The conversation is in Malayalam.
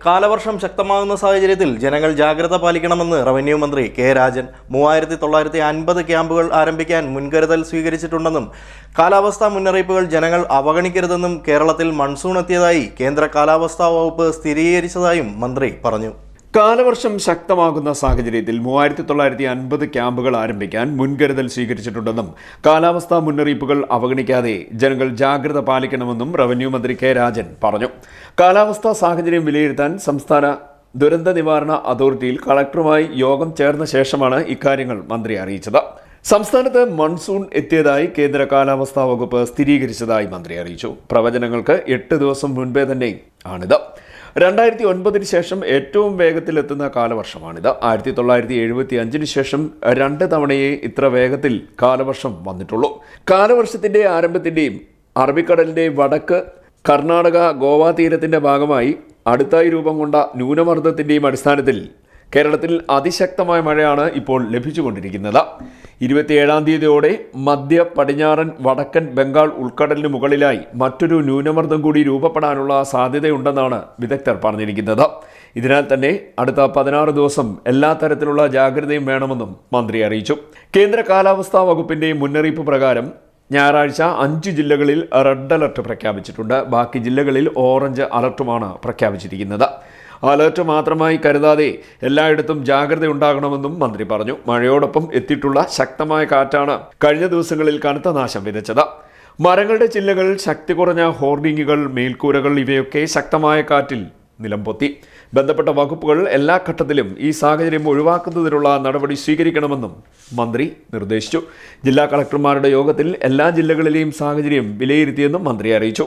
കാലവർഷം ശക്തമാകുന്ന സാഹചര്യത്തിൽ ജനങ്ങൾ ജാഗ്രത പാലിക്കണമെന്ന് റവന്യൂ മന്ത്രി കെ രാജൻ മൂവായിരത്തി തൊള്ളായിരത്തി അൻപത് ക്യാമ്പുകൾ ആരംഭിക്കാൻ മുൻകരുതൽ സ്വീകരിച്ചിട്ടുണ്ടെന്നും കാലാവസ്ഥാ മുന്നറിയിപ്പുകൾ ജനങ്ങൾ അവഗണിക്കരുതെന്നും കേരളത്തിൽ മൺസൂൺ എത്തിയതായി കേന്ദ്ര കാലാവസ്ഥാ വകുപ്പ് സ്ഥിരീകരിച്ചതായും മന്ത്രി പറഞ്ഞു കാലവർഷം ശക്തമാകുന്ന സാഹചര്യത്തിൽ മൂവായിരത്തി തൊള്ളായിരത്തി അൻപത് ക്യാമ്പുകൾ ആരംഭിക്കാൻ മുൻകരുതൽ സ്വീകരിച്ചിട്ടുണ്ടെന്നും കാലാവസ്ഥാ മുന്നറിയിപ്പുകൾ അവഗണിക്കാതെ ജനങ്ങൾ ജാഗ്രത പാലിക്കണമെന്നും റവന്യൂ മന്ത്രി കെ രാജൻ പറഞ്ഞു. കാലാവസ്ഥാ സാഹചര്യം വിലയിരുത്താൻ സംസ്ഥാന ദുരന്ത നിവാരണ അതോറിറ്റിയിൽ കളക്ടറുമായി യോഗം ചേർന്ന ശേഷമാണ് ഇക്കാര്യങ്ങൾ മന്ത്രി അറിയിച്ചത്. സംസ്ഥാനത്ത് മൺസൂൺ എത്തിയതായി കേന്ദ്ര കാലാവസ്ഥാ വകുപ്പ് സ്ഥിരീകരിച്ചതായി മന്ത്രി അറിയിച്ചു. പ്രവചനങ്ങൾക്ക് എട്ട് ദിവസം മുൻപേ തന്നെ ആണിത്. രണ്ടായിരത്തി ഒൻപതിന് ശേഷം ഏറ്റവും വേഗത്തിലെത്തുന്ന കാലവർഷമാണിത്. ആയിരത്തി തൊള്ളായിരത്തി എഴുപത്തി അഞ്ചിന് ശേഷം രണ്ട് തവണയേ ഇത്ര വേഗത്തിൽ കാലവർഷം വന്നിട്ടുള്ളൂ. കാലവർഷത്തിന്റെ ആരംഭത്തിന്റെയും അറബിക്കടലിന്റെ വടക്ക് കർണാടക ഗോവ തീരത്തിന്റെ ഭാഗമായി അടുത്തായി രൂപം കൊണ്ട ന്യൂനമർദ്ദത്തിന്റെയും അടിസ്ഥാനത്തിൽ കേരളത്തിൽ അതിശക്തമായ മഴയാണ് ഇപ്പോൾ ലഭിച്ചുകൊണ്ടിരിക്കുന്നത്. ഇരുപത്തിയേഴാം തീയതിയോടെ മധ്യ പടിഞ്ഞാറൻ വടക്കൻ ബംഗാൾ ഉൾക്കടലിന് മുകളിലായി മറ്റൊരു ന്യൂനമർദ്ദം കൂടി രൂപപ്പെടാനുള്ള സാധ്യതയുണ്ടെന്നാണ് വിദഗ്ധർ പറഞ്ഞിരിക്കുന്നത്. ഇതിനാൽ തന്നെ അടുത്ത പതിനാറ് ദിവസം എല്ലാ തരത്തിലുള്ള ജാഗ്രതയും വേണമെന്നും മന്ത്രി അറിയിച്ചു. കേന്ദ്ര കാലാവസ്ഥാ വകുപ്പിന്റെ മുന്നറിയിപ്പ് പ്രകാരം ഞായറാഴ്ച അഞ്ച് ജില്ലകളിൽ റെഡ് അലർട്ട് പ്രഖ്യാപിച്ചിട്ടുണ്ട്. ബാക്കി ജില്ലകളിൽ ഓറഞ്ച് അലർട്ടുമാണ് പ്രഖ്യാപിച്ചിരിക്കുന്നത്. അലർട്ട് മാത്രമായി കരുതാതെ എല്ലായിടത്തും ജാഗ്രത ഉണ്ടാകണമെന്നും മന്ത്രി പറഞ്ഞു. മഴയോടൊപ്പം എത്തിയിട്ടുള്ള ശക്തമായ കാറ്റാണ് കഴിഞ്ഞ ദിവസങ്ങളിൽ കനത്ത നാശം വിതച്ചത്. മരങ്ങളുടെ ചില്ലകൾ ശക്തി കുറഞ്ഞ ഹോർഡിങ്ങുകൾ മേൽക്കൂരകൾ ഇവയൊക്കെ ശക്തമായ കാറ്റിൽ നിലംപൊത്തി. ബന്ധപ്പെട്ട വകുപ്പുകൾ എല്ലാ ഘട്ടത്തിലും ഈ സാഹചര്യം ഒഴിവാക്കുന്നതിനുള്ള നടപടി സ്വീകരിക്കണമെന്നും മന്ത്രി നിർദ്ദേശിച്ചു. ജില്ലാ കളക്ടർമാരുടെ യോഗത്തിൽ എല്ലാ ജില്ലകളിലെയും സാഹചര്യം വിലയിരുത്തിയെന്നും മന്ത്രി അറിയിച്ചു.